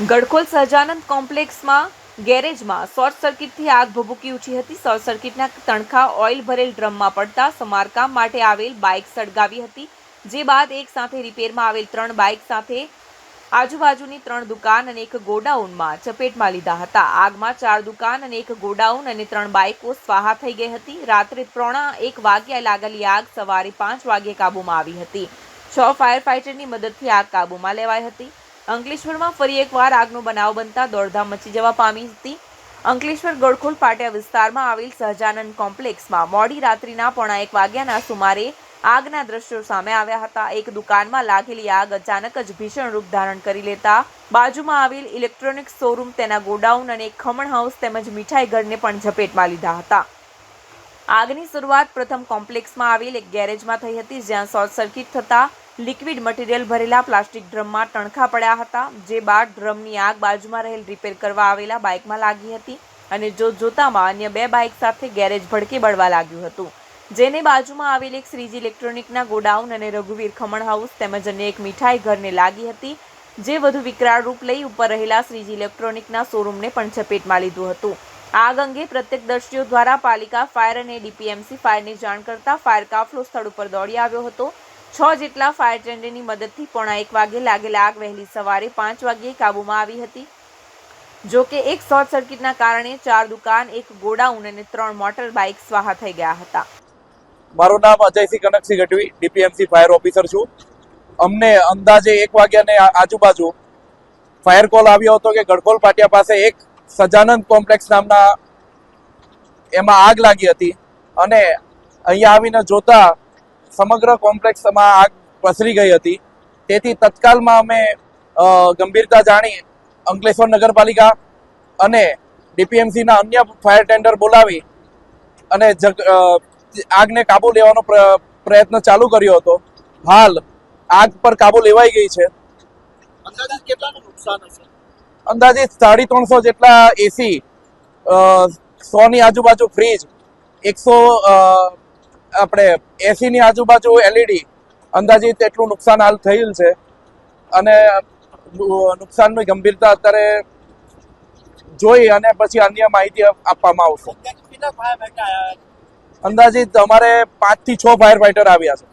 ગડખોલ સહજાનંદ કોમ્પ્લેક્સમાં ગેરેજમાં શોર્ટ સર્કિટથી આગ ભભૂકી ઉઠી હતી. શોર્ટ સર્કિટના તણખા ઓઇલ ભરેલ ડ્રમમાં પડતા સમારકામ માટે આવેલ બાઇક સળગાવી હતી, જે બાદ એક સાથે રિપેરમાં આવેલ ત્રણ બાઇક સાથે આજુબાજુની ત્રણ દુકાન અને એક ગોડાઉનમાં ચપેટમાં લીધા હતા. આગમાં ચાર દુકાન અને એક ગોડાઉન અને ત્રણ બાઇકો સ્વાહા થઈ ગઈ હતી. રાત્રે ત્રણા એક વાગ્યા લાગેલી આગ સવારે પાંચ વાગ્યે કાબૂમાં આવી હતી. છ ફાયર ફાઇટરની મદદથી આગ કાબૂમાં લેવાઈ હતી. અંકલેશ્વરમાં ફરી એકવાર આગનો બનાવ બનતા દોડધામ મચી જવા પામી હતી. અંકલેશ્વર ગળખોલ પાટિયા વિસ્તારમાં આવેલ સહજાનંદ કોમ્પ્લેક્સમાં મોડી રાત્રિના પોણા એક વાગ્યાના સુમારે આગના દ્રશ્યો સામે આવ્યા હતા. એક દુકાનમાં લાગેલી આગ અચાનક જ ભીષણ રૂપ ધારણ કરી લેતા બાજુમાં આવેલ ઇલેક્ટ્રોનિક શોરૂમ તેના ગોડાઉન અને ખમણ હાઉસ તેમજ મીઠાઈ ઘરને પણ ઝપેટમાં લીધા હતા. આગની શરૂઆત પ્રથમ કોમ્પ્લેક્સમાં આવેલ એક ગેરેજમાં થઈ હતી જ્યાં શોર્ટ સર્કિટ થતાં લિક્વિડ મટીરિયલ ભરેલા પ્લાસ્ટિક ડ્રમમાં ટણખા પડ્યા હતા, જે બાદ ડ્રમની આગ બાજુમાં રહેલ રિપેર કરવા આવેલા બાઇકમાં લાગી હતી અને જોત જોતામાં અન્ય બે બાઇક સાથે ગેરેજ ભડકે બળવા લાગ્યું હતું. જેને બાજુમાં આવેલ એક શ્રીજી ઇલેક્ટ્રોનિકના ગોડાઉન અને રઘુવીર ખમણ હાઉસ તેમજ અન્ય એક મીઠાઈ ઘરને લાગી હતી, જે વધુ વિકરાળ રૂપ લઈ ઉપર રહેલા શ્રીજી ઇલેક્ટ્રોનિકના શોરૂમને પણ ચપેટમાં લીધું હતું. આગ અંગે પ્રત્યક્ષદર્શીઓ દ્વારા પાલિકા ફાયર અને ડીપીએમસી ફાયરની જાણ કરતા ફાયર કાફલો સ્થળ ઉપર દોડી આવ્યો હતો. છ જેટલા ફાયર ટેન્ડરની મદદથી પોણા એક વાગે લાગેલા આગ વહેલી સવારે પાંચ વાગ્યે કાબૂમાં આવી હતી. જો કે એક શોર્ટ સર્કિટના કારણે ચાર દુકાન, એક ગોડાઉન અને ત્રણ મોટર બાઇક સ્વાહા થઈ ગયા હતા. મારું નામ Ajaysinh Kanaksinh Gadhvi, DPMC fire officer છું. અમને અંદાજે એક વાગ્યાને આજુબાજુ ફાયર કોલ આવ્યો હતો કે ગડકોલ પાટિયા પાસે એક સજાનંદ કોમ્પ્લેક્સ નામના એમાં આગ લાગી હતી અને અહીંયા આવીને જોતા સમગ્ર કોમ્પ્લેક્સમાં આગ પસરી ગઈ હતી. તેથી તત્કાલમાં અમે ગંભીરતા જાણી અંકલેશ્વર નગરપાલિકા અને ડીપીએમસીના અન્ય ફાયર ટેન્ડર બોલાવી અને આગને કાબુ લેવાનો પ્ર- પ્રયત્ન ચાલુ કર્યો હતો. હાલ આગ પર કાબુ લેવાઈ ગઈ છે. અંદાજિત સાડી ત્રણસો જેટલા એસી સોની આજુબાજુ ફ્રીજ એકસો આપણે એસીની આજુબાજુ એલઈડી અંદાજિત એટલું નુકસાન હાલ થયેલ છે. અને નુકસાનની ગંભીરતા અત્યારે જોઈ અને પછી અન્ય માહિતી આપવામાં આવશે. અંદાજિત અમારે પાંચથી છ ફાયર ફાઈટર આવ્યા છે.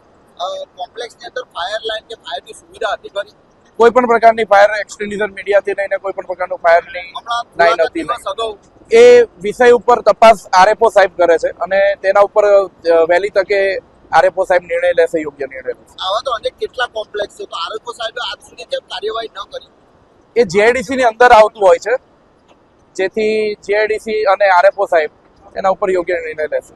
કોમ્પ્લેક્સની અંદર ફાયર લાઈન કે ફાયરની સુવિધા હતી ખરી? કોઈ પણ પ્રકારની ફાયર એક્સટેન્શન મીડિયાથી લઈને કોઈ પણ પ્રકારનું ફાયરની લાઈન હતી નહીં. નથી એ વિષય ઉપર તપાસ આરએફઓ સાહેબ કરે છે અને તેના ઉપર વહેલી તકે આરએફઓ સાહેબ નિર્ણય લેશે યોગ્ય નિર્ણય લેશે. આવા તો અનેક કેટલા કોમ્પ્લેક્સ છે. તો આરએફઓ સાહેબે આજ સુધી કેમ કાર્યવાહી ન કરી? એ જેઆઈડીસી ની અંદર આવતું હોય છે. જેથી જેઆઈડીસી અને આરએફઓ સાહેબ એના ઉપર યોગ્ય નિર્ણય લેશે.